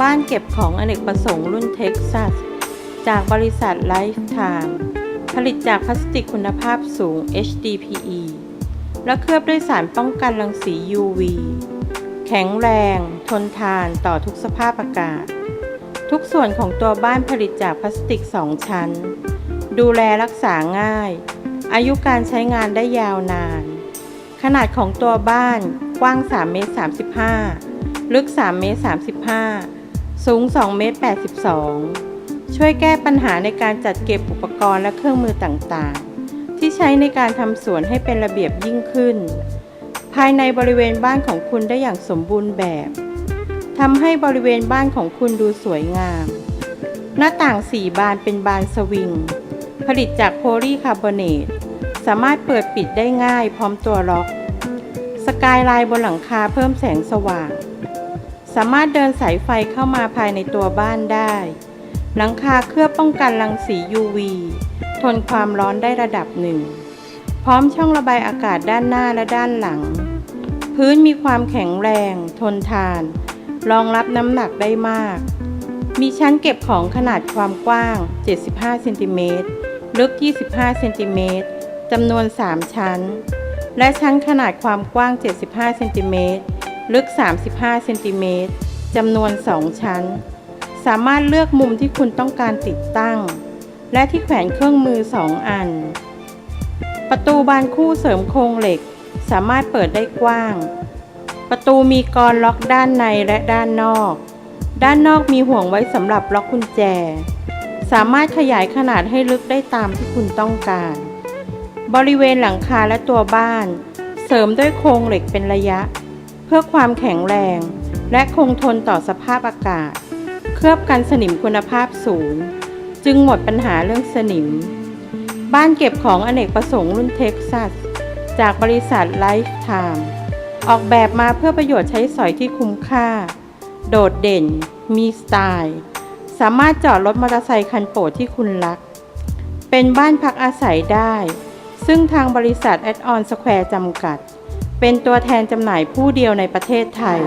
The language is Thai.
บ้านเก็บของอเนกประสงค์รุ่นเท็กซัส จากบริษัทไลฟ์ไทม์ผลิตจากพลาสติกคุณภาพสูง HDPE และเคลือบด้วยสารป้องกันรังสี UV แข็งแรง ทนทานต่อทุกสภาพอากาศ ทุกส่วนของตัวบ้านผลิตจากพลาสติก 2 ชั้น ดูแลรักษาง่าย อายุการใช้งานได้ยาวนาน ขนาดของตัวบ้านกว้าง 3 เมตร 35 ลึก 3 เมตร 35 สูง2เมตร82 ช่วยแก้ปัญหาในการจัดเก็บอุปกรณ์และเครื่องมือต่างๆ ที่ใช้ในการทำสวนให้เป็นระเบียบยิ่งขึ้น ภายในบริเวณบ้านของคุณได้อย่างสมบูรณ์แบบทำให้บริเวณบ้านของคุณดูสวยงาม หน้าต่างสี่บานเป็นบานสวิง ผลิตจากโพลีคาร์บอเนต สามารถเปิดปิดได้ง่ายพร้อมตัวล็อก สกายไลน์บนหลังคาเพิ่มแสงสว่าง สามารถเดินสายไฟเข้ามาภายในตัวบ้านได้ หลังคาเคลือบป้องกันรังสี UV ทนความร้อนได้ระดับหนึ่ง พร้อมช่องระบายอากาศด้านหน้าและด้านหลัง พื้นมีความแข็งแรง ทนทาน รองรับน้ำหนักได้มาก มีชั้นเก็บของขนาดความกว้าง 75 เซนติเมตร ลึก 25 เซนติเมตร จำนวน 3 ชั้น และชั้นขนาดความกว้าง 75 เซนติเมตร ลึก 35เซนติเมตรจำนวน 2 ชั้น สามารถเลือกมุมที่คุณต้องการติดตั้ง และที่แขวนเครื่องมือ 2 อัน ประตูบานคู่เสริมโครงเหล็ก สามารถเปิดได้กว้าง ประตูมีกรล็อกด้านในและด้านนอก ด้านนอกมีห่วงไว้สำหรับล็อกกุญแจ สามารถขยายขนาดให้ลึกได้ตามที่คุณต้องการ บริเวณหลังคาและตัวบ้าน เสริมด้วยโครงเหล็กเป็นระยะ เพื่อความแข็งแรง และคงทนต่อสภาพอากาศ เคลือบกันสนิมคุณภาพสูง จึงหมดปัญหาเรื่องสนิม บ้านเก็บของอเนกประสงค์รุ่นเท็กซัส จากบริษัทไลฟ์ไทม์ออกแบบมาเพื่อประโยชน์ใช้สอยที่คุ้มค่า โดดเด่น มีสไตล์ สามารถจอดรถมอเตอร์ไซคันโปรดที่คุณรัก เป็นบ้านพักอาศัยได้ ซึ่งทางบริษัทแอดออนสแควร์จำกัด เป็นตัวแทนจำหน่ายผู้เดียวในประเทศไทย